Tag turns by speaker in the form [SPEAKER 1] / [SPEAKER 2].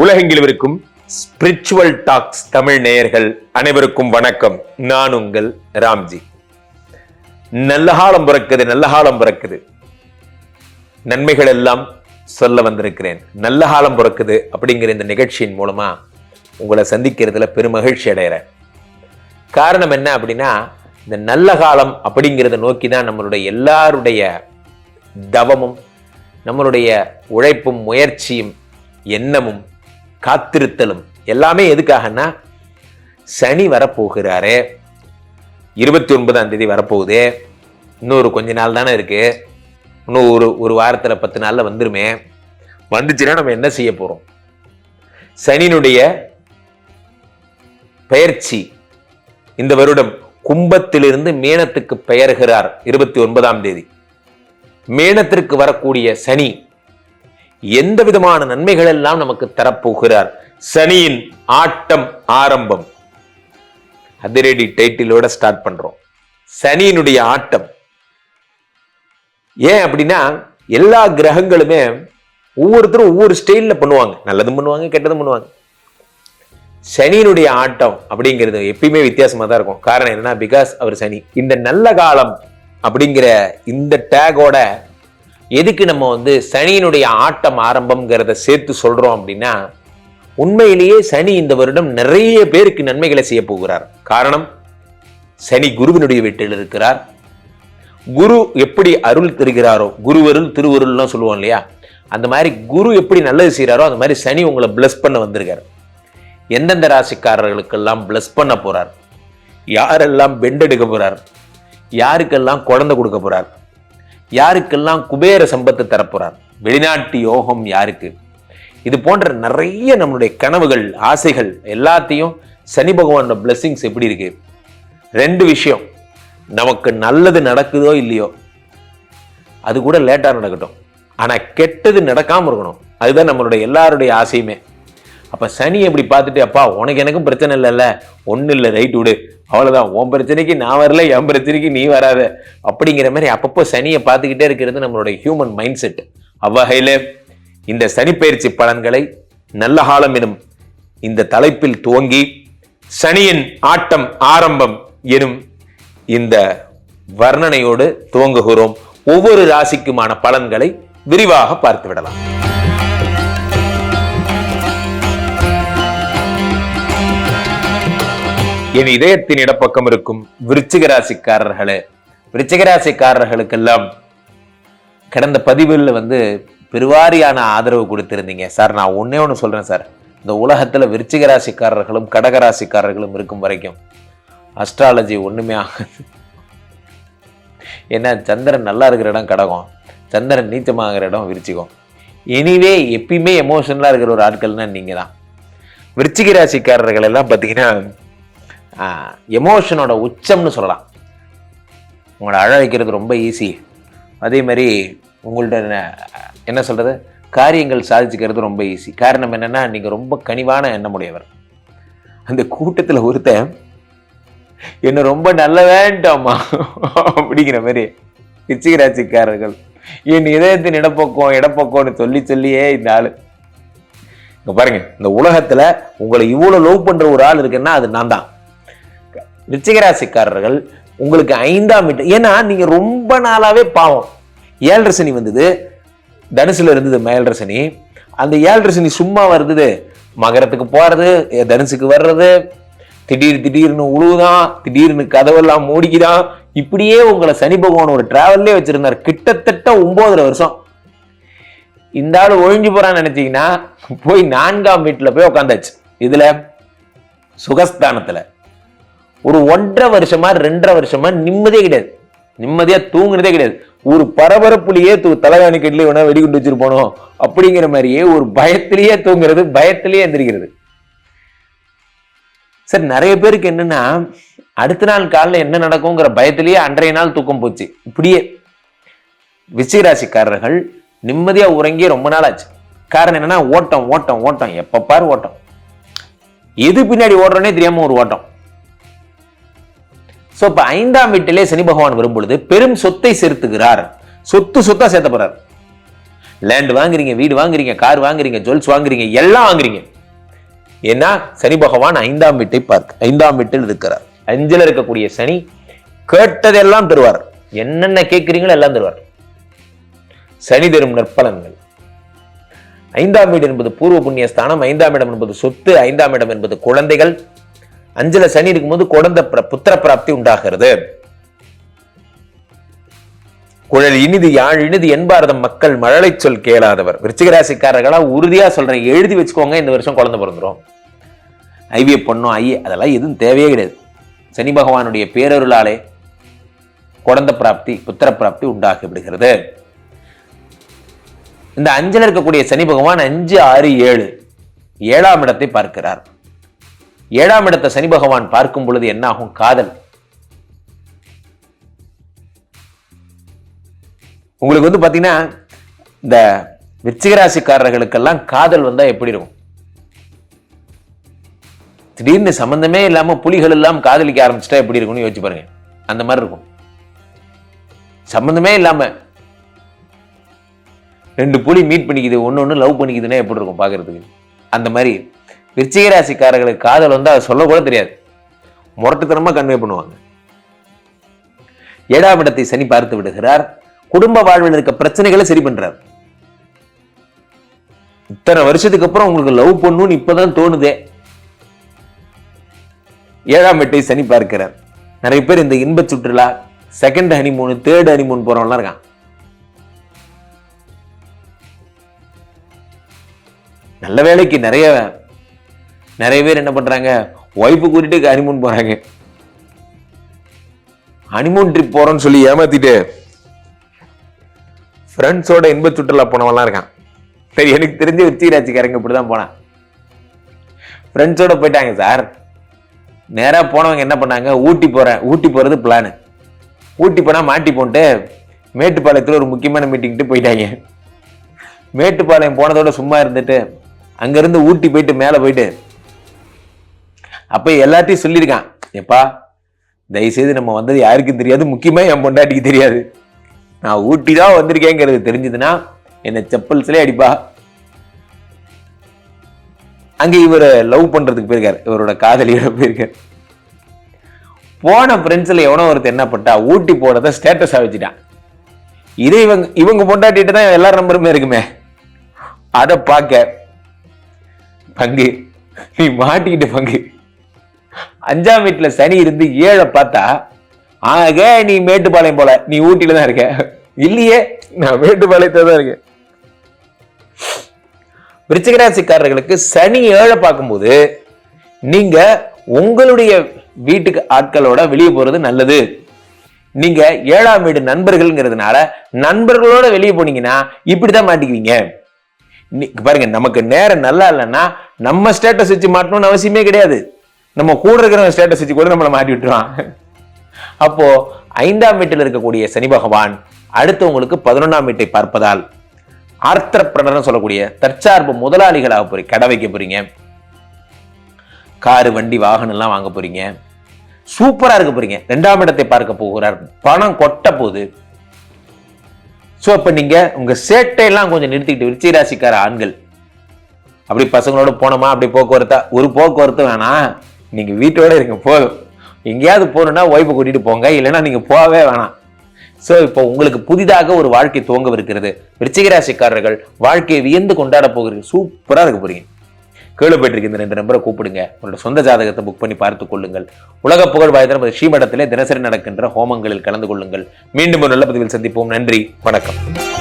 [SPEAKER 1] உலகெங்கில் இருக்கும் spiritual tax Tamil நேயர்கள் அனைவருக்கும் வணக்கம். நான் உங்கள் ராம்ஜி. நல்ல காலம் பிறக்குது நல்ல காலம் பிறக்குது. நன்மைகள் எல்லாம் சொல்ல வந்திருக்கிறேன். நல்ல காலம் பிறக்குது அப்படிங்கிற இந்த நிகழ்ச்சியின் மூலமா உங்களை சந்திக்கிறதுல பெருமகிழ்ச்சி அடைகிறேன். காரணம் என்ன அப்படின்னா இந்த நல்ல காலம் அப்படிங்கிறத நோக்கி தான் நம்மளுடைய எல்லாருடைய தவமும் நம்மளுடைய உழைப்பும் முயற்சியும் எண்ணமும் காத்திருத்தலும். எல்லாமே எதுக்காகன்னா சனி வரப்போகிறாரு. இருபத்தி ஒன்பதாம் தேதி வரப்போகுது. இன்னொரு கொஞ்ச நாள் தானே இருக்கு. இன்னும் ஒரு ஒரு வாரத்தில் பத்து நாளில் வந்துருமே. வந்துச்சுன்னா நம்ம என்ன செய்ய போகிறோம் சனியினுடைய பெயர்ச்சி இந்த வருடம் கும்பத்திலிருந்து மேனத்துக்கு பெயர்கிறார் இருபத்தி ஒன்பதாம் தேதி. மேனத்திற்கு வரக்கூடிய சனி எந்த விதமான நன்மைகள் எல்லாம் நமக்கு தரப்போகிறார்? சனியின் ஆட்டம் ஆரம்பம். அதிரடி டைட்டிலோட ஸ்டார்ட் பண்றோம். சனியினுடைய ஆட்டம். ஏன் அப்படின்னா எல்லா கிரகங்களுமே ஒவ்வொருத்தரும் ஒவ்வொரு ஸ்டைலில் பண்ணுவாங்க. நல்லதும் பண்ணுவாங்க கெட்டதும் பண்ணுவாங்க. சனியினுடைய ஆட்டம் அப்படிங்கிறது எப்பயுமே வித்தியாசமாக தான் இருக்கும். காரணம் என்னன்னா பிகாஸ் அவர் சனி. இந்த நல்ல காலம் அப்படிங்கிற இந்த டேகோட எதுக்கு நம்ம வந்து சனியினுடைய ஆட்டம் ஆரம்பம்ங்கிறத சேர்த்து சொல்கிறோம் அப்படின்னா உண்மையிலேயே சனி இந்த வருடம் நிறைய பேருக்கு நன்மைகளை செய்ய போகிறார். காரணம் சனி குருவினுடைய வீட்டில் இருக்கிறார். குரு எப்படி அருள் தருகிறாரோ குருவருள் திருவருள்லாம் சொல்லுவோம் இல்லையா? அந்த மாதிரி குரு எப்படி நல்லது செய்கிறாரோ அந்த மாதிரி சனி உங்களை பிளஸ் பண்ண வந்திருக்கார். எந்தெந்த ராசிக்காரர்களுக்கெல்லாம் பிளஸ் பண்ண போகிறார் யாரெல்லாம் பெண்டெடுக்க போகிறார் யாருக்கெல்லாம் குழந்தை கொடுக்க போகிறார் யாருக்கெல்லாம் குபேர சம்பத்து தரப்போறார்? வெளிநாட்டு யோகம் யாருக்கு? இது போன்ற நிறைய நம்மளுடைய கனவுகள் ஆசைகள் எல்லாத்தையும் சனி பகவானோட பிளெஸிங்ஸ் எப்படி இருக்கு? ரெண்டு விஷயம். நமக்கு நல்லது நடக்குதோ இல்லையோ? அது கூட லேட்டாக நடக்கட்டும். ஆனால் கெட்டது நடக்காமல் இருக்கணும். அதுதான் நம்மளுடைய எல்லாருடைய ஆசையுமே. அப்போ சனி எப்படி பார்த்துட்டு அப்பா உனக்கு எனக்கும் பிரச்சனை இல்லைல்ல. ஒன்றும் இல்லை. ரைட் விடு. அவ்வளோதான் உன் பிரச்சனைக்கு நான் வரல என் பிரச்சனைக்கு நீ வராத. அப்படிங்கிற மாதிரி அப்பப்போ சனியை பார்த்துக்கிட்டே இருக்கிறது நம்மளுடைய ஹியூமன் மைண்ட் செட் அவ்வகையில் இந்த சனிப்பெயர்ச்சி பலன்களை நல்ல காலம் எனும் இந்த தலைப்பில் துவங்கி சனியின் ஆட்டம் ஆரம்பம் எனும் இந்த வர்ணனையோடு துவங்குகிறோம். ஒவ்வொரு ராசிக்குமான பலன்களை விரிவாக பார்த்து விடலாம் என் இதயத்தின் இடப்பக்கம் இருக்கும் விருச்சிகராசிக்காரர்களே விருச்சிகராசிக்காரர்களுக்கெல்லாம் ராசிக்காரர்களுக்கெல்லாம் கடந்த பதிவில் வந்து பெருவாரியான ஆதரவு கொடுத்திருந்தீங்க. சார் நான் ஒன்னே ஒன்று சொல்றேன் சார். இந்த உலகத்துல விருச்சிகராசிக்காரர்களும் ராசிக்காரர்களும் கடக ராசிக்காரர்களும் இருக்கும் வரைக்கும் அஸ்ட்ராலஜி ஒன்றுமே ஆகாது. ஏன்னா சந்திரன் நல்லா இருக்கிற இடம் கடகம். சந்திரன் நீச்சமாகிற இடம் விருச்சிகம். எனிவே எப்பயுமே எமோஷனலாக இருக்கிற ஒரு ஆட்கள்னா நீங்கள் தான் விருச்சிக ராசிக்காரர்கள் எல்லாம் பார்த்தீங்கன்னா எமோஷனோட உச்சம்னு சொல்லலாம். உங்களை அழ வைக்கிறது ரொம்ப ஈஸி அதே மாதிரி உங்கள்ட்ட என்ன சொல்கிறது காரியங்கள் சாதிச்சுக்கிறது ரொம்ப ஈஸி காரணம் என்னென்னா நீங்கள் ரொம்ப கனிவான எண்ணமுடையவர். அந்த கூட்டத்தில் ஒருத்தன் என்ன ரொம்ப நல்ல வேண்டாமா அப்படிங்கிற மாதிரி பிச்சிகராட்சிக்காரர்கள் என் இதயத்தின் இடப்பக்கம் இடப்பக்கம்னு சொல்லி சொல்லியே இந்த ஆள். இங்கே பாருங்க இந்த உலகத்தில் உங்களை இவ்வளோ லவ் பண்ணுற ஒரு ஆள் இருக்குன்னா அது நான் தான் ரிச்சிகராசிக்காரர்கள் உங்களுக்கு ஐந்தாம் வீட்டு ஏன்னா நீங்க ரொம்ப நாளாவே பாவம். ஏழரை சனி வந்தது தனுசுல இருந்தது மேலரை சனி. அந்த ஏழரை சனி சும்மா வருது மகரத்துக்கு போறது தனுசுக்கு வர்றது திடீர் திடீர்னு உழுவுதான் திடீர்னு கதவெல்லாம் மூடிக்குதான் இப்படியே உங்களை சனி பகவான் ஒரு டிராவல்லே வச்சிருந்தார் கிட்டத்தட்ட ஒன்பதரை வருஷம். இந்த ஆள் ஒழிஞ்சு போறான்னு நினைச்சீங்கன்னா போய் நான்காம் வீட்டில் போய் உட்காந்தாச்சு இதுல சுகஸ்தானத்துல. ஒரு ஒன்றரை வருஷமா ரெண்டரை வருஷமா நிம்மதியே கிடையாது. நிம்மதியா தூங்குனதே கிடையாது. ஒரு பரபரப்புலயே தூ தலைகாணி கட்டிலே வேணா வெடிகுண்டு வச்சிருப்போனோ அப்படிங்கிற மாதிரியே ஒரு பயத்திலேயே தூங்குறது பயத்திலேயே எந்திரிக்கிறது. சார் நிறைய பேருக்கு என்னன்னா அடுத்த நாள் காலைல என்ன நடக்குங்கிற பயத்திலேயே அன்றைய நாள் தூக்கம் போச்சு. இப்படியே விசயராசிக்காரர்கள் நிம்மதியா உறங்கி ரொம்ப நாள் ஆச்சு. காரணம் என்னன்னா ஓட்டம் ஓட்டம் ஓட்டம். எப்ப பாரு ஓட்டம். எது பின்னாடி ஓடுறோன்னே தெரியாம ஒரு ஓட்டம். சோ இப்ப ஐந்தாம் வீட்டிலே சனி பகவான் வரும்பொழுது பெரும் சொத்தை சேர்த்துகிறார். சொத்து சொத்தா சேர்த்த போறார். லேண்ட் வாங்குறீங்க வீடு வாங்குறீங்க கார் வாங்குறீங்க ஜுவல்ஸ் வாங்குறீங்க எல்லாம் வாங்குறீங்க. ஏன்னா சனி பகவான் ஐந்தாம் வீட்டை பார்க்க ஐந்தாம் வீட்டில் இருக்கிறார். அஞ்சில் இருக்கக்கூடிய சனி கேட்டதெல்லாம் தருவார். என்னென்ன கேட்குறீங்களோ எல்லாம் தருவார். சனி தரும் நற்பலன்கள். ஐந்தாம் வீடு என்பது பூர்வ புண்ணிய ஸ்தானம் ஐந்தாம் இடம் என்பது சொத்து ஐந்தாம் இடம் என்பது குழந்தைகள் அஞ்சுல சனி இருக்கும்போது குழந்தை புத்திர பிராப்தி உண்டாகிறது. குழல் இனிது யாழ் இனிது என்பாரதம் மக்கள் மழலை சொல் கேளாதவர். விருச்சிகராசிக்காரர்களா உறுதியா சொல்றேன் எழுதி வச்சுக்கோங்க இந்த வருஷம் குழந்தை பிறந்துடும் ஐவிஎஃப் பொண்ணும் ஐய அதெல்லாம் எதுவும் தேவையே கிடையாது. சனி பகவானுடைய பேரருளாலே குழந்தை பிராப்தி புத்திர பிராப்தி உண்டாகி விடுகிறது. இந்த அஞ்சில் இருக்கக்கூடிய சனி பகவான் அஞ்சு ஆறு ஏழு ஏழாம் இடத்தை பார்க்கிறார். ஏழாம் இடத்தை சனி பகவான் பார்க்கும் பொழுது என்ன ஆகும் காதல். உங்களுக்கு வந்து பாத்தீங்கன்னா இந்த விச்சிகராசிக்காரர்களுக்கெல்லாம் காதல் வந்தா எப்படி இருக்கும்? திடீர்னு சம்பந்தமே இல்லாம புலிகள் எல்லாம் காதலிக்க ஆரம்பிச்சிட்டா எப்படி இருக்கும்னு யோசிச்சு பாருங்க. அந்த மாதிரி இருக்கும். சம்பந்தமே இல்லாம ரெண்டு புலி மீட் பண்ணிக்குது ஒன்று ஒன்று லவ் பண்ணிக்குதுன்னா எப்படி இருக்கும் பார்க்கறதுக்கு அந்த மாதிரி விருச்சிக ராசிக்காரர்களுக்கு காதல் வந்து அதை சொல்ல கூட தெரியாது. முரட்டுத்தனமாக கன்வே பண்ணுவாங்க. ஏழாம் இடத்தை சனி பார்த்து விடுகிறார். குடும்ப வாழ்வில் இருக்க பிரச்சனைகளை சரி பண்றார். இத்தனை வருஷத்துக்கு அப்புறம் உங்களுக்கு லவ் பண்ணுன்னு இப்பதான் தோணுதே. ஏழாம் வீட்டை சனி பார்க்கிறார். நிறைய பேர் இந்த இன்ப சுற்றுலா செகண்ட் ஹனிமூன் தேர்ட் ஹனிமூன் போறவன்லாம் இருக்கான் நல்ல வேலைக்கு நிறைய நிறைய பேர் என்ன பண்ணுறாங்க ஒய்ஃபு கூட்டிட்டு ஹனிமூன் போகிறாங்க ஹனிமூன் ட்ரிப் போகிறோன்னு சொல்லி ஏமாத்திட்டு ஃப்ரெண்ட்ஸோட இன்ப சுற்றுலா போனவெல்லாம் இருக்கான். சரி எனக்கு தெரிஞ்ச உச்சிராட்சிக்காரங்க இப்படிதான் போனான். ஃப்ரெண்ட்ஸோட போயிட்டாங்க சார். நேராக போனவங்க என்ன பண்ணாங்க ஊட்டி போகிறேன் ஊட்டி போகிறது பிளானு ஊட்டி போனால் மாட்டி போட்டு மேட்டுப்பாளையத்தில் ஒரு முக்கியமான மீட்டிங்கிட்டு போயிட்டாங்க. மேட்டுப்பாளையம் போனதோட சும்மா இருந்துட்டு அங்கேருந்து ஊட்டி போயிட்டு மேலே போயிட்டு அப்போ எல்லாத்தையும் சொல்லியிருக்கான் எப்பா தயவுசெய்து நம்ம வந்தது யாருக்கும் தெரியாது முக்கியமாக என் பொண்டாட்டிக்கு தெரியாது. நான் ஊட்டி தான் வந்திருக்கேங்கிறது தெரிஞ்சதுன்னா என்னை செப்பல்ஸ்லேயே அடிப்பா. அங்கே இவர் லவ் பண்றதுக்கு போயிருக்கார் இவரோட காதலியோட போயிருக்கார். போன ஃப்ரெண்ட்ஸ்ல எவனோ ஒருத்தர் என்ன பண்ணா ஊட்டி போனதை ஸ்டேட்டஸா வச்சுட்டான். இதே இவங்க இவங்க பொண்டாட்டிட்டு தான் எல்லா நம்பருமே இருக்குமே. அதை பார்க்க பங்கு நீ மாட்டிக்கிட்டு பங்கு. அஞ்சாம் வீட்டில் சனி இருந்து ஏழை பார்த்தா ஆக நீ மேட்டுப்பாளையம் போல நீ ஊட்டியில தான் இருக்க. இல்லையே நான் மேட்டுப்பாளையத்தில் தான் இருக்கேன். விருச்சிகராசிக்காரர்களுக்கு சனி ஏழை பார்க்கும்போது நீங்க உங்களுடைய வீட்டுக்கு ஆட்களோட வெளியே போறது நல்லது. நீங்க ஏழாம் வீடு நண்பர்கள்ங்கிறதுனால நண்பர்களோட வெளியே போனீங்கன்னா இப்படிதான் மாட்டிக்குவீங்க. நீ- பாருங்க நமக்கு நேரம் நல்லா இல்லைன்னா நம்ம ஸ்டேட்டஸ் வச்சு மாட்டணும்னு அவசியமே கிடையாது. நம்ம கூட இருக்கிற ஸ்டேட்டஸ் வச்சு கூட நம்மளை மாட்டி விட்டுருவான். அப்போ ஐந்தாம் வீட்டில் இருக்கக்கூடிய சனி பகவான் அடுத்து உங்களுக்கு பதினொன்றாம் வீட்டை பார்ப்பதால் ஆர்த்தப்பிரணர்னு சொல்லக்கூடிய தற்சார்பு முதலாளிகளாக போறீங்க கடை வைக்க போறீங்க. காரு வண்டி வாகனம் எல்லாம் வாங்க போறீங்க. சூப்பரா இருக்க போறீங்க. ரெண்டாம் இடத்தை பார்க்க போகிறார். பணம் கொட்ட போகுது. சோ அப்ப நீங்க உங்க சேட்டையெல்லாம் கொஞ்சம் நிறுத்திக்கிட்டு விருச்சி ராசிக்கார ஆண்கள். அப்படி பசங்களோட போனோமா? அப்படி போக்குவரத்தா? ஒரு போக்குவரத்து வேணாம். நீங்கள் வீட்டோட இருங்க போதும். எங்கேயாவது போகணுன்னா ஒய்ஃபை கூட்டிகிட்டு போங்க இல்லைன்னா நீங்கள் போகவே வேணாம். ஸோ இப்போ உங்களுக்கு புதிதாக ஒரு வாழ்க்கை துவங்கவிருக்கிறது. விருச்சிகராசிக்காரர்கள் வாழ்க்கையை வியந்து கொண்டாட போகிறீங்க சூப்பராக இருக்க போகிறீங்க கீழே போயிட்டு இந்த ரெண்டு நம்பரை கூப்பிடுங்க. உங்களோட சொந்த ஜாதகத்தை புக் பண்ணி பார்த்துக் கொள்ளுங்கள். உலக புகழ் வாய்ந்த நமது ஸ்ரீமடத்திலே தினசரி நடக்கின்ற ஹோமங்களில் கலந்து கொள்ளுங்கள். மீண்டும் ஒரு நல்ல பதிவில் சந்திப்போம். நன்றி. வணக்கம்.